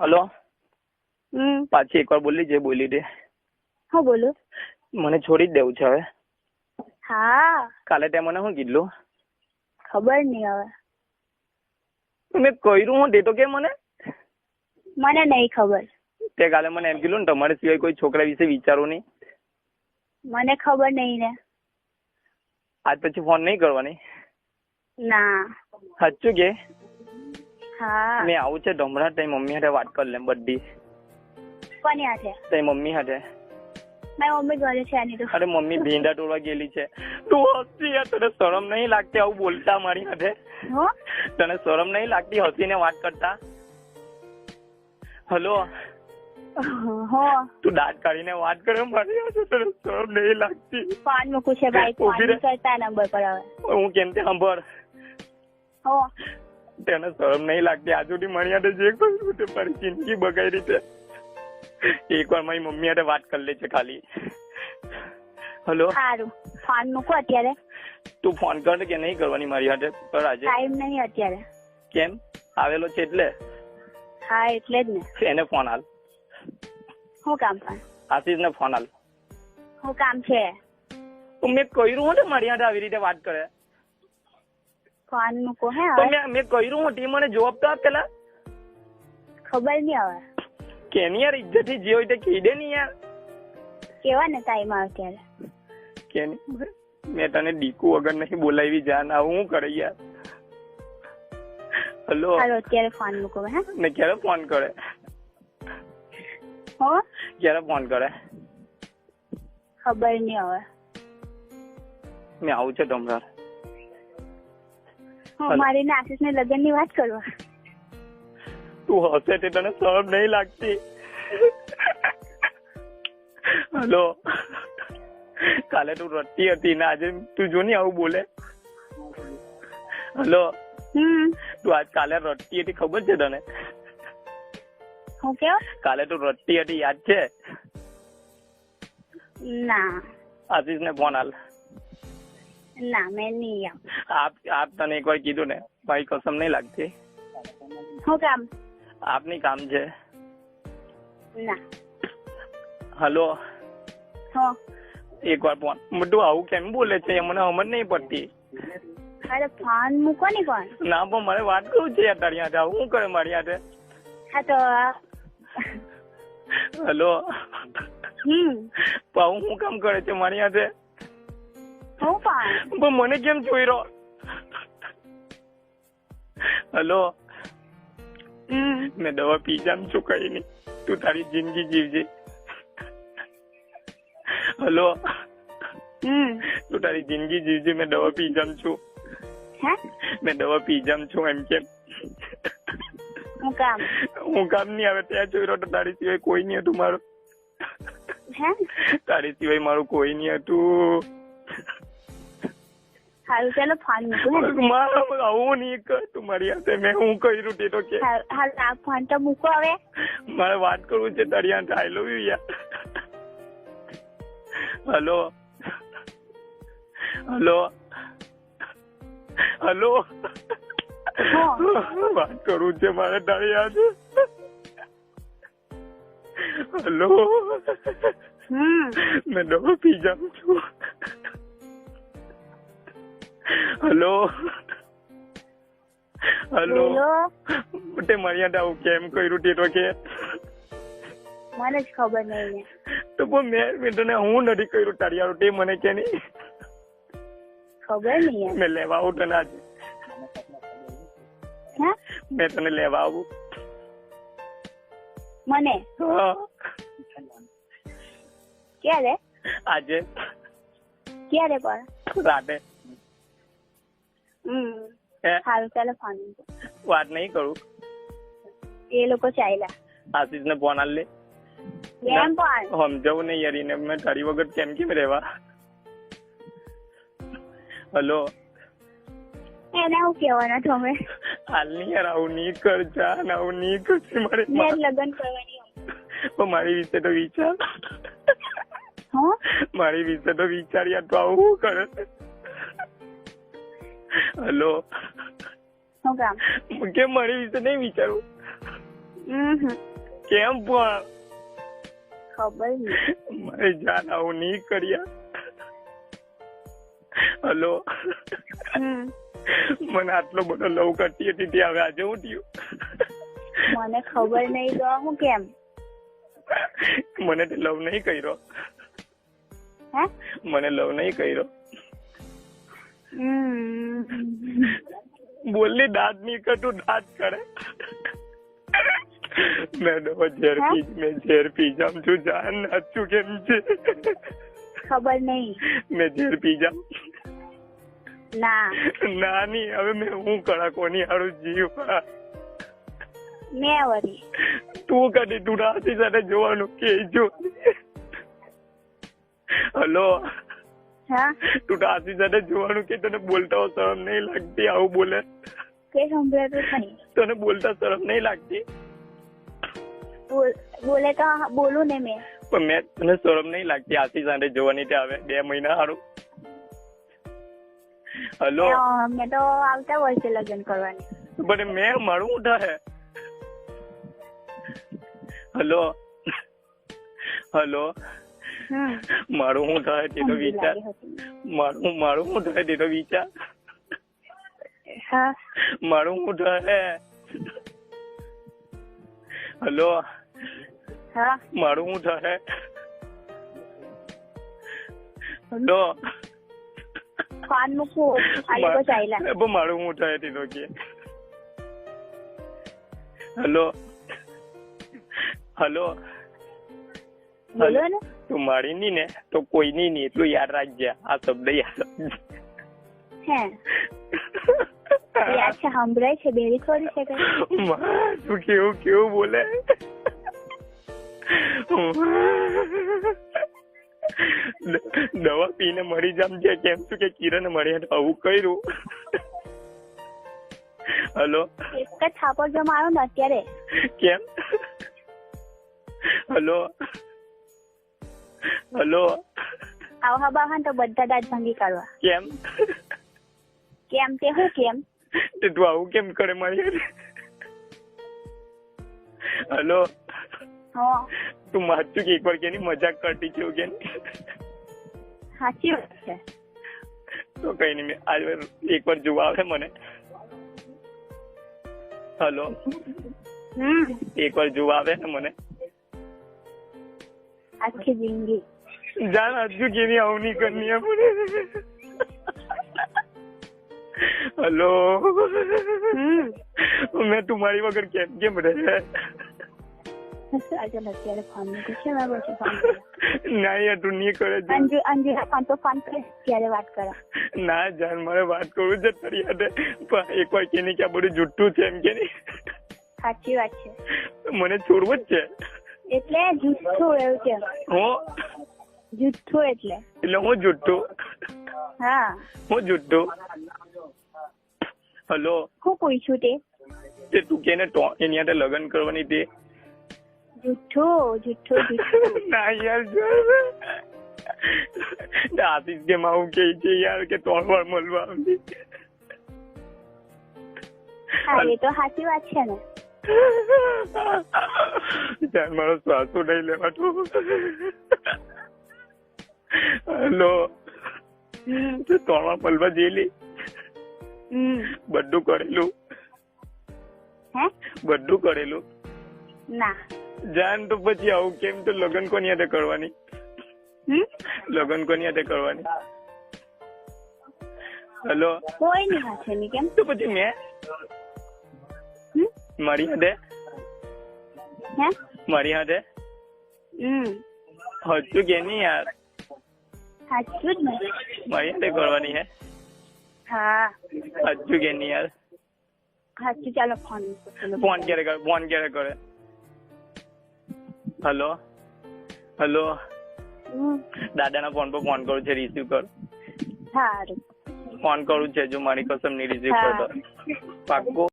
Hello? હમ. પાછી એકવાર બોલી જે બોલી દે. હા બોલો. મને છોડી જ દેવું છે હવે. હા. કાલે તે મને શું કીધું ખબર નહીં હવે. મેં કર્યું હું તે તો કે મને? મને નહીં ખબર. તે કાલે મને એમ કીધું ને તમારે સિવાય કોઈ છોકરા વિશે વિચારો નહીં. મને ખબર નહીં ને. આજ પછી ફોન નહીં કરવાની? ના. સાચું કે? હા. મેં આવું છે ઢમણા તઈ મમ્મી હારે વાત કરી લે બધી. કોની હાથે? તઈ મમ્મી હાથે. મારી મમ્મી ઘરે છે આની તો. અરે મમ્મી ભીંડા તોડવા ગયેલી છે. તું હસતી યાર તને શરમ નહીં લાગતી આવું બોલતા મારી હાથે? તને શરમ નહીં લાગતી હસીને વાત કરતા? હલો? હો. તું દાંત કાઢીને વાત કરે મારી હાથે તને શરમ નહીં લાગતી. ફોન મૂકું છે ભાઈ ફોન કરતા નંબર પર હવે. હું કેમ તે સાંભળ. હો. તેને શરમ નહીં લાગતી. આજુ સુધી મારી હાથે જે કર્યું તે મારી જિંદગી બગાડી છે એકવાર મારી મમ્મી હાથે વાત કરી લે છે ખાલી. હલો? સારું. ફોન મૂકો અત્યારે. તું ફોન કર કે નહીં કરવાની મારી હાથે? પર આજે. ટાઈમ નહીં અત્યારે. કેમ? આવેલો છે એટલે? હા એટલે જ ને. એને ફોન હાલ હું કામ પણ આશીષ ને ફોન હાલ શું કામ છે? મેં કર્યું હું ને મારી હાથે આવી રીતે વાત કરે. ફોન મૂકો હે મેં કર્યું હું તે મને જવાબ તો આપ પેલા. ખબર નહીં હવે. કેની યાર ઇજ્જતથી જે હોય તે કહી દે ને યાર. કેવા ને ટાઈમ આવે ત્યારે કેની? મેં તને ડીકુ વગર નહીં બોલાવી જાન. આવું હું કરે યાર? હલો? હાલો અત્યારે ફોન મૂકો હે? ને ક્યારે ફોન કરે? હો? ક્યારે ફોન કરે? ખબર નહીં હવે. મેં આવું છે હાલો. હું મારી ને આશીષ ને લગ્નની વાત કરવા. તું હસે તે તને શરમ નહીં લાગતી. હલો. કાલે તું રડતી હતી ને આજે તું જો ને આવું બોલે. હલો. હમ. તું આજ કાલે રડતી હતી ખબર છે તને? કાલે તું રડતી હતી યાદ છે? ના. આશીષ ને ફોન હાલ ના મેં નહીં આમ. આપ આપ તને એકવાર કીધું ને ભાઈ કસમ નહીં લાગતી. શું કામ? આપની કામ છે. ના. હલો. હો. એકવાર ફોન. બધું આવું કેમ બોલે છે? એ મને સમજ નહીં પડતી. અરે ફોન મૂકો ને ફોન ના પણ મારે વાત કરવું છે યાર તારી સાથે શું કરે મારી સાથે હા તો હલો. હમ. પણ હું કામ કરે છે મારી હાથે? હું પણ પણ મને કેમ જોઈ રહ્યો હલો મેં દવા પી જામ છું કઈ નહીં તું તારી જિંદગી જીવજે હલો તું તારી જિંદગી જીવજે મેં દવા પી જામ છું મેં દવા પી જામ છું એમ કેમ હું કામ હું કામ નહીં આવે ત્યાં જોઈ રહ્યો તો તારી સિવાય કોઈ નહીં હતું મારું તારી સિવાય મારું કોઈ નહીં હતું સારું ચાલો ફોન મૂકો મારા આવું નહીં કર. તું મારી હાથે મેં હું કર્યું તે તો કે. હાલ આ ફોન તો મૂકો હવે. મારે વાત કરવું છે તારી હાથે આઈ લવ યુ યાર. હલો? હલો? હલો? વાત કરવું છે મારે તારી હાથે હલો મેં દવા પી જાઉં છું. હલો? હલો? તે મારી આવું કેમ કર્યું તે તો કે મને જ ખબર નહીં તો પણ મેં મેં તને હું નથી કર્યું તારી હારું તે મને કે નહીં? ખબર નહીં મેં લેવા આવું તને આજે. મેં તને લેવા આવું. મને? ક્યારે? આજે. ક્યારે પણ? રાતે. સારું ચાલો ફોન વાત નહીં કરું. એ લોકો ચાલ્યા આશીષ ને ફોન આલે કેમ પણ સમજાવું નહીં યાર એને મેં તારી વગર કેમ કેમ રહેવા? હલો? એને હું કહેવાના તમે? હાલ નહીં યાર આવું નહીં કર જા ને આવું નહીં કરશે મારે લગ્ન કરવાની મારી વિશે તો વિચાર. મારી વિશે તો વિચાર યાર તો આવું કરે? છે? હલો. શું કામ? કેમ મારી વિશે નહીં વિચારું? કેમ પણ? ખબર નહીં. મારે જાન આવું નહીં કર્યા. હલો. મને આટલો બધો લવ કરતી હતી તે હવે આજે હું થયું? મને ખબર નહીં તો હું કેમ? મને તે લવ નહીં કર્યો. મને લવ નહીં કર્યો. બોલની દાંત નીકળતું દાંત કરે મેડમ ઝેર પી મેં ઝેર પી જામ છું જાન નાચું કેમ છે? ખબર નહીં. મેં ઝેર પી જામ ના નાની હવે મેં હું કરા કોની હારું જીવ? મેં વળી. તું કદી તું રાતી સાથે જોવાનું કે જો હલો. તું રાતી સાથે જોવાનું કે તને બોલતા શરમ નહીં લાગતી આવું બોલે. કે સંભળાતું નહીં તને બોલતા શરમ નહીં લાગતી? બોલે તો બોલું ને મેં. પણ મેં તને શરમ નહીં લાગતી સાથે જોવાની તે આવે બે મહિના સારું હલો? મેં તો આવતા વર્ષે લગ્ન કરવાની. પણ મેં મારું ઉઠા હે. હલો? હલો? મારું શું થાય તેનો વિચાર? મારું મારું શું થાય તેનો વિચાર? હા. મારું શું થાય? હલો? હા. મારું શું થાય? હલો? ફાન મૂકવું આ લોકો ચાલ્યા પણ મારું શું થાય તેનો કે? હલો? હલો? તું મારી ની ને તો કોઈની નહીં એટલું યાદ રાખજે. આ શબ્દ યાદ હે. યાદ છે સાંભળાય છે બેરી થોડી છે તું કેવું કેવું બોલે? દવા પીને મરી જામ છે કેમ છું કે કિરણ મળ્યા તો આવું કર્યું? હલો? એક જ છાપો જો મારો ને અત્યારે. કેમ? હલો? હલો. આવા બાહન તો બધા દાંત ભાંગી કાઢવા. કેમ? કેમ તે હું કેમ? તે તું આવું કેમ કરે મારી? હલો. તું માચું કે એકવાર કેની મજાક કરતી છે કે સાચી વાત છે. તો કઈ નહીં મેં આજ એકવાર જોવા આવે મને. હલો. એક એકવાર જોવા આવે ને મને. આખી જિંદગી. હજુ કેની આવું નહીં કરની આપણે હલો? કેમ કેમ રહે? અત્યારે ફોન મૂકું છે મેં પછી ફોન ના યાર તું નહીં કરે. અંજુ અંજુ ફોન તો ફોન કરે ત્યારે વાત કરો. ના જાન મારે વાત કરવું છે તારી પણ એકવાર કેની કે આ બધું જુઠ્ઠું છે એમ કે સાચી વાત છે. મને છોડવું જ છે. એટલે જુઠ્ઠું એવું છે. હું. જુઠ્ઠું એટલે. એટલે હું જુઠ્ઠું? હા. હું જુઠ્ઠું? હલો. હું પૂછ્યું તે? તે તું કેને તો એની હાથે લગ્ન કરવાની તે? જુઠ્ઠું જુઠ્ઠું જુઠ્ઠું. ના યાર આશીષ કે આવું કે છે યાર કે ત્રણ વાર મળવા આવી હા એ તો સાચી વાત છે ને. ધ્યાન મારો શ્વાસો નહીં લેવાતો. તે ત્રણ વાર જેલી. બધું કરેલું. હે? બધું કરેલું. ના. જાન તો પછી આવું કેમ તો લગ્ન કોની હાથે કરવાની? લગન કોની હાથે કરવાની? હલો. કોઈ નહીં હાથે ની કેમ? તો પછી મેં? મારી હાથે? મારી હાથે? હજુ કે નહીં યાર? સાચું જ ને? મારી હાથે કરવાની હે. હા. હજુ કે નહીં યાર? સાચું ચાલો ફોન ફોન ક્યારે કરે ફોન ક્યારે કરે? હલો? હલો? દાદાના ફોન પર ફોન કરું છે રિસીવ કર? સારું ફોન કરું છે જો મારી કસમ નહીં રિસીવ. કરતો. પાક્કો?